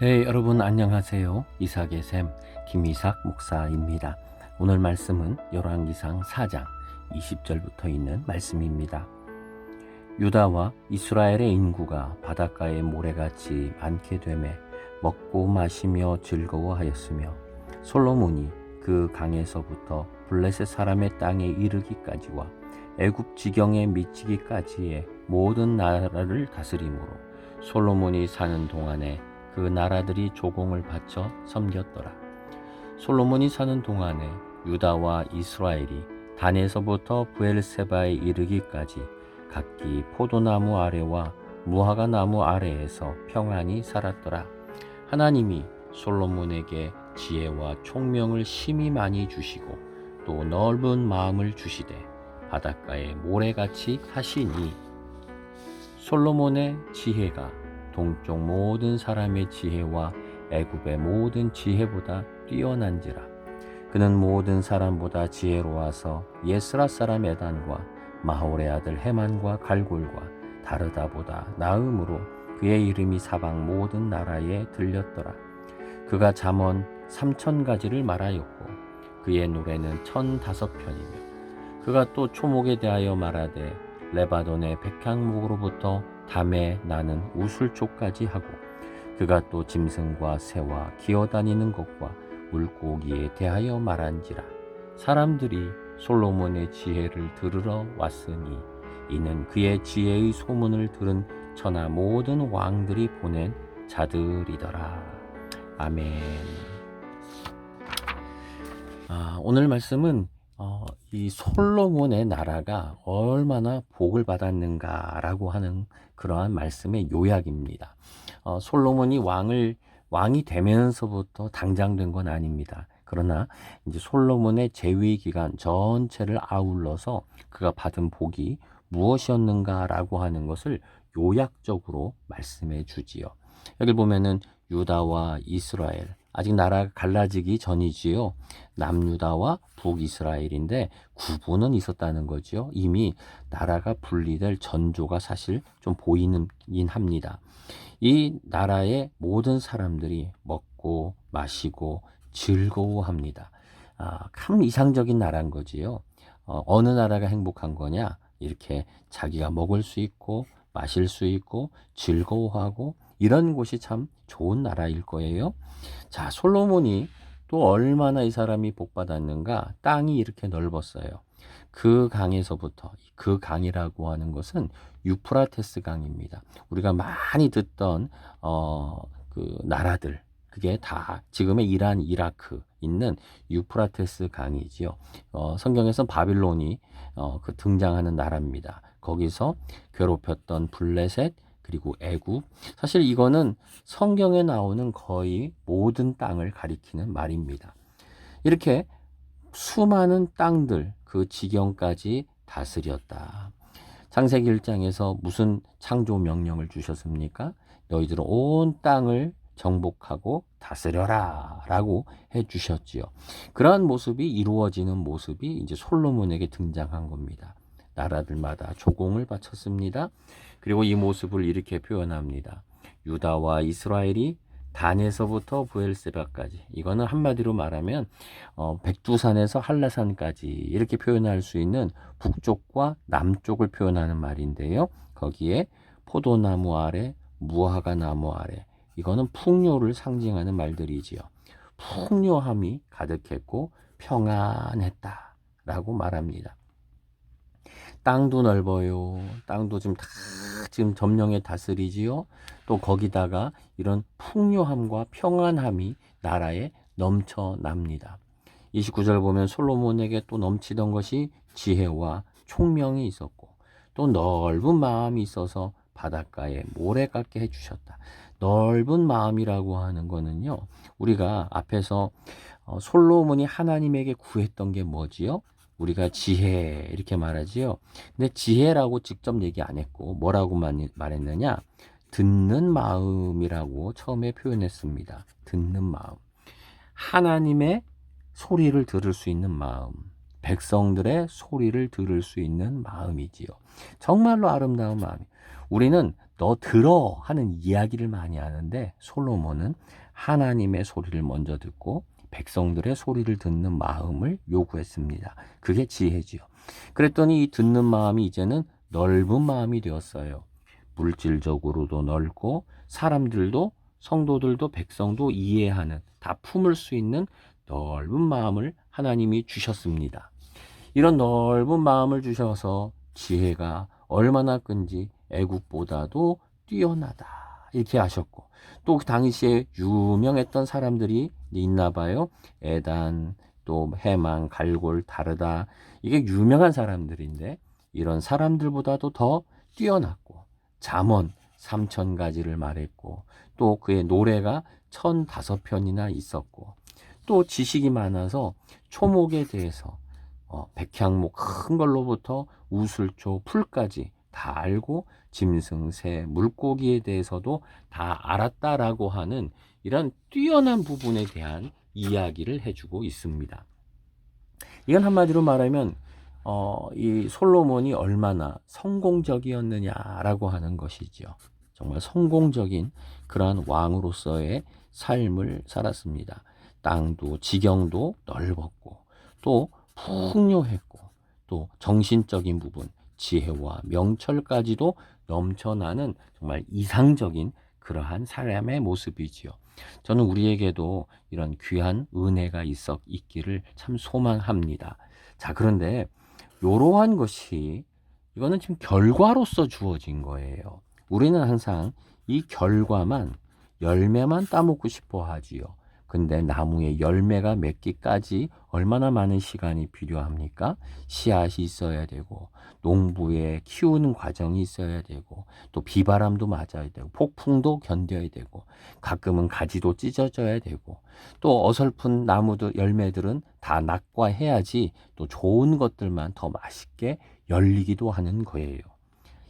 네, 여러분 안녕하세요. 이삭의 샘 김이삭 목사입니다. 오늘 말씀은 열왕기상 4장 20절부터 있는 말씀입니다. 유다와 이스라엘의 인구가 바닷가의 모래같이 많게 되매 먹고 마시며 즐거워하였으며 솔로몬이 그 강에서부터 블레셋 사람의 땅에 이르기까지와 애굽 지경에 미치기까지의 모든 나라를 다스림으로 솔로몬이 사는 동안에 그 나라들이 조공을 바쳐 섬겼더라. 솔로몬이 사는 동안에 유다와 이스라엘이 단에서부터 부엘세바에 이르기까지 각기 포도나무 아래와 무화과 나무 아래에서 평안히 살았더라. 하나님이 솔로몬에게 지혜와 총명을 심히 많이 주시고 또 넓은 마음을 주시되 바닷가에 모래같이 하시니 솔로몬의 지혜가 동쪽 모든 사람의 지혜와 애굽의 모든 지혜보다 뛰어난지라. 그는 모든 사람보다 지혜로워서 예스라 사람 에단과 마홀의 아들 헤만과 갈골과 다르다보다 나음으로 그의 이름이 사방 모든 나라에 들렸더라. 그가 잠언 삼천 가지를 말하였고 그의 노래는 천 다섯 편이며 그가 또 초목에 대하여 말하되 레바논의 백향목으로부터 담에 나는 우술초까지 하고 그가 또 짐승과 새와 기어다니는 것과 물고기에 대하여 말한지라. 사람들이 솔로몬의 지혜를 들으러 왔으니 이는 그의 지혜의 소문을 들은 천하 모든 왕들이 보낸 자들이더라. 아멘. 아, 오늘 말씀은 어, 이 솔로몬의 나라가 얼마나 복을 받았는가라고 하는 그러한 말씀의 요약입니다. 어, 솔로몬이 왕을 왕이 되면서부터 당장 된 건 아닙니다. 그러나 이제 솔로몬의 재위 기간 전체를 아울러서 그가 받은 복이 무엇이었는가라고 하는 것을 요약적으로 말씀해 주지요. 여기 보면은 유다와 이스라엘 아직 나라가 갈라지기 전이지요. 남유다와 북이스라엘인데 구분은 있었다는 거지요. 이미 나라가 분리될 전조가 사실 좀 보이긴 합니다. 이 나라의 모든 사람들이 먹고 마시고 즐거워합니다. 아, 참 이상적인 나라인 거지요. 어, 어느 나라가 행복한 거냐? 이렇게 자기가 먹을 수 있고 마실 수 있고 즐거워하고 이런 곳이 참 좋은 나라일 거예요. 자, 솔로몬이 또 얼마나 이 사람이 복받았는가? 땅이 이렇게 넓었어요. 그 강에서부터 그 강이라고 하는 것은 유프라테스 강입니다. 우리가 많이 듣던 어, 그 나라들 그게 다 지금의 이란, 이라크 있는 유프라테스 강이지요. 어, 성경에서 바빌론이 어, 그 등장하는 나라입니다. 거기서 괴롭혔던 블레셋 그리고 애굽 사실 이거는 성경에 나오는 거의 모든 땅을 가리키는 말입니다. 이렇게 수많은 땅들 그 지경까지 다스렸다. 창세기 1장에서 무슨 창조 명령을 주셨습니까? 너희들은 온 땅을 정복하고 다스려라 라고 해 주셨지요. 그러한 모습이 이루어지는 모습이 이제 솔로몬에게 등장한 겁니다. 나라들마다 조공을 바쳤습니다. 그리고 이 모습을 이렇게 표현합니다. 유다와 이스라엘이 단에서부터 부엘세바까지 이거는 한마디로 말하면 어, 백두산에서 한라산까지 이렇게 표현할 수 있는 북쪽과 남쪽을 표현하는 말인데요. 거기에 포도나무 아래 무화과 나무 아래 이거는 풍요를 상징하는 말들이지요. 풍요함이 가득했고 평안했다라고 말합니다. 땅도 넓어요. 땅도 지금 다 지금 점령에 다스리지요. 또 거기다가 이런 풍요함과 평안함이 나라에 넘쳐납니다. 29절 보면 솔로몬에게 또 넘치던 것이 지혜와 총명이 있었고 또 넓은 마음이 있어서 바닷가에 모래 깎게 해주셨다. 넓은 마음이라고 하는 거는요. 우리가 앞에서 어, 솔로몬이 하나님에게 구했던 게 뭐지요? 우리가 지혜 이렇게 말하지요. 근데 지혜라고 직접 얘기 안 했고 뭐라고 말했느냐? 듣는 마음이라고 처음에 표현했습니다. 듣는 마음. 하나님의 소리를 들을 수 있는 마음. 백성들의 소리를 들을 수 있는 마음이지요. 정말로 아름다운 마음이. 우리는 너 들어 하는 이야기를 많이 하는데 솔로몬은 하나님의 소리를 먼저 듣고 백성들의 소리를 듣는 마음을 요구했습니다. 그게 지혜지요. 그랬더니 이 듣는 마음이 이제는 넓은 마음이 되었어요. 물질적으로도 넓고 사람들도 성도들도 백성도 이해하는 다 품을 수 있는 넓은 마음을 하나님이 주셨습니다. 이런 넓은 마음을 주셔서 지혜가 얼마나 끈지 애국보다도 뛰어나다 이렇게 하셨고 또 그 당시에 유명했던 사람들이 있나 봐요. 에단 또 해망 갈골 다르다 이게 유명한 사람들인데 이런 사람들보다도 더 뛰어났고 잠언 삼천 가지를 말했고 또 그의 노래가 천 다섯 편이나 있었고 또 지식이 많아서 초목에 대해서 어, 백향목 큰 걸로부터 우슬초 풀까지 다 알고 짐승, 새, 물고기에 대해서도 다 알았다라고 하는 이런 뛰어난 부분에 대한 이야기를 해주고 있습니다. 이건 한마디로 말하면 어, 이 솔로몬이 얼마나 성공적이었느냐라고 하는 것이죠. 정말 성공적인 그러한 왕으로서의 삶을 살았습니다. 땅도 지경도 넓었고 또 풍요했고 또 정신적인 부분 지혜와 명철까지도 넘쳐나는 정말 이상적인 그러한 사람의 모습이지요. 저는 우리에게도 이런 귀한 은혜가 있어 있기를 참 소망합니다. 자, 그런데 이러한 것이 이거는 지금 결과로서 주어진 거예요. 우리는 항상 이 결과만 열매만 따먹고 싶어 하지요. 근데 나무에 열매가 맺기까지 얼마나 많은 시간이 필요합니까? 씨앗이 있어야 되고 농부에 키우는 과정이 있어야 되고 또 비바람도 맞아야 되고 폭풍도 견뎌야 되고 가끔은 가지도 찢어져야 되고 또 어설픈 나무들 열매들은 다 낙과해야지 또 좋은 것들만 더 맛있게 열리기도 하는 거예요.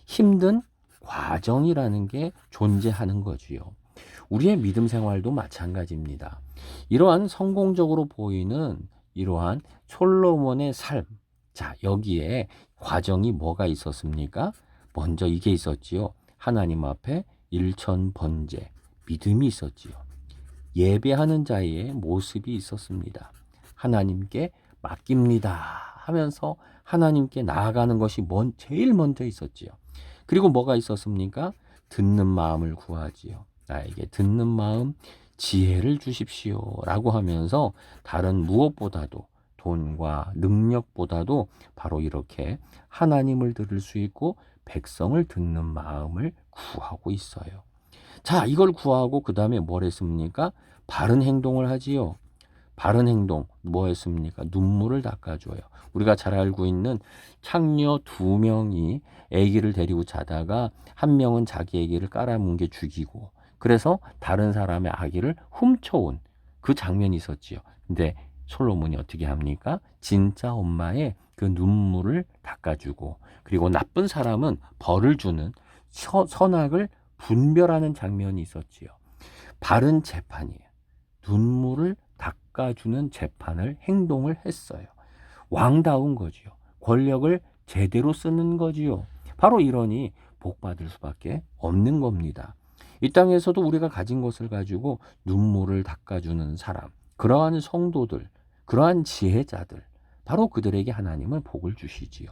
힘든 과정이라는 게 존재하는 거지요. 우리의 믿음 생활도 마찬가지입니다. 이러한 성공적으로 보이는 이러한 솔로몬의 삶. 자, 여기에 과정이 뭐가 있었습니까? 먼저 이게 있었지요. 하나님 앞에 일천 번제, 믿음이 있었지요. 예배하는 자의 모습이 있었습니다. 하나님께 맡깁니다 하면서 하나님께 나아가는 것이 먼, 제일 먼저 있었지요. 그리고 뭐가 있었습니까? 듣는 마음을 구하지요. 나에게 듣는 마음, 지혜를 주십시오. 라고 하면서 다른 무엇보다도 돈과 능력보다도 바로 이렇게 하나님을 들을 수 있고 백성을 듣는 마음을 구하고 있어요. 자, 이걸 구하고 그 다음에 뭘 했습니까? 바른 행동을 하지요. 바른 행동 뭐 했습니까? 눈물을 닦아줘요. 우리가 잘 알고 있는 창녀 두 명이 아기를 데리고 자다가 한 명은 자기 아기를 깔아뭉개 죽이고 그래서 다른 사람의 아기를 훔쳐온 그 장면이 있었지요. 근데 솔로몬이 어떻게 합니까? 진짜 엄마의 그 눈물을 닦아주고 그리고 나쁜 사람은 벌을 주는 서, 선악을 분별하는 장면이 있었지요. 바른 재판이에요. 눈물을 닦아주는 재판을 행동을 했어요. 왕다운 거지요. 권력을 제대로 쓰는 거지요. 바로 이러니 복 받을 수밖에 없는 겁니다. 이 땅에서도 우리가 가진 것을 가지고 눈물을 닦아주는 사람, 그러한 성도들, 그러한 지혜자들, 바로 그들에게 하나님은 복을 주시지요.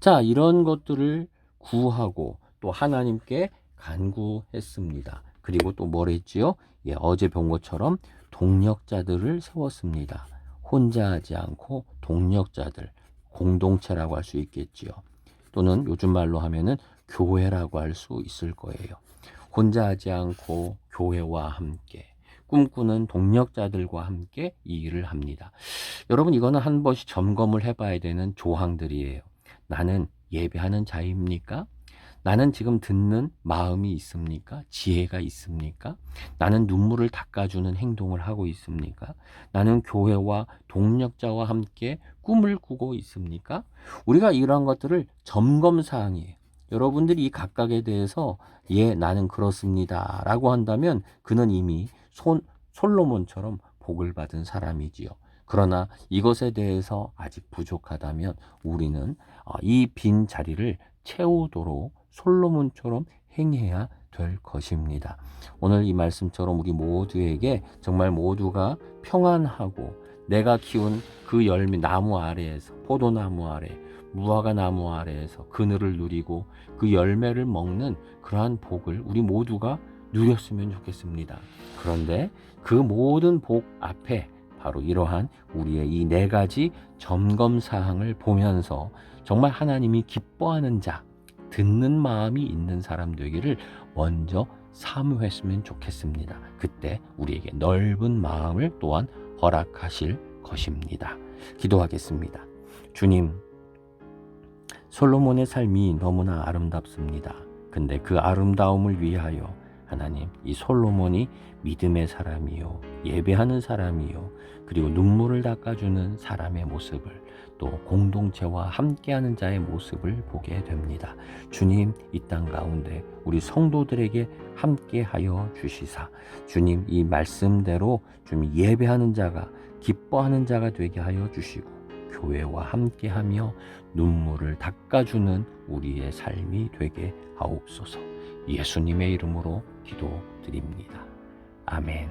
자, 이런 것들을 구하고 또 하나님께 간구했습니다. 그리고 또 뭘 했지요? 예, 어제 본 것처럼 동력자들을 세웠습니다. 혼자 하지 않고 동력자들, 공동체라고 할 수 있겠지요. 또는 요즘 말로 하면은 교회라고 할 수 있을 거예요. 혼자 하지 않고 교회와 함께 꿈꾸는 동력자들과 함께 이 일을 합니다. 여러분 이거는 한 번씩 점검을 해봐야 되는 조항들이에요. 나는 예배하는 자입니까? 나는 지금 듣는 마음이 있습니까? 지혜가 있습니까? 나는 눈물을 닦아주는 행동을 하고 있습니까? 나는 교회와 동력자와 함께 꿈을 꾸고 있습니까? 우리가 이러한 것들을 점검 사항이에요. 여러분들이 이 각각에 대해서 예, 나는 그렇습니다. 라고 한다면 그는 이미 손, 솔로몬처럼 복을 받은 사람이지요. 그러나 이것에 대해서 아직 부족하다면 우리는 어, 이빈 자리를 채우도록 솔로몬처럼 행해야 될 것입니다. 오늘 이 말씀처럼 우리 모두에게 정말 모두가 평안하고 내가 키운 그 열매 나무 아래에서 포도나무 아래 무화과 나무 아래에서 그늘을 누리고 그 열매를 먹는 그러한 복을 우리 모두가 누렸으면 좋겠습니다. 그런데 그 모든 복 앞에 바로 이러한 우리의 이 네 가지 점검 사항을 보면서 정말 하나님이 기뻐하는 자, 듣는 마음이 있는 사람 되기를 먼저 사모했으면 좋겠습니다. 그때 우리에게 넓은 마음을 또한 허락하실 것입니다. 기도하겠습니다. 주님, 솔로몬의 삶이 너무나 아름답습니다. 근데 그 아름다움을 위하여 하나님, 이 솔로몬이 믿음의 사람이요, 예배하는 사람이요, 그리고 눈물을 닦아주는 사람의 모습을 또 공동체와 함께하는 자의 모습을 보게 됩니다. 주님, 이 땅 가운데 우리 성도들에게 함께하여 주시사, 주님 이 말씀대로 좀 예배하는 자가 기뻐하는 자가 되게 하여 주시고 교회와 함께하며 눈물을 닦아주는 우리의 삶이 되게 하옵소서. 예수님의 이름으로 기도드립니다. 아멘.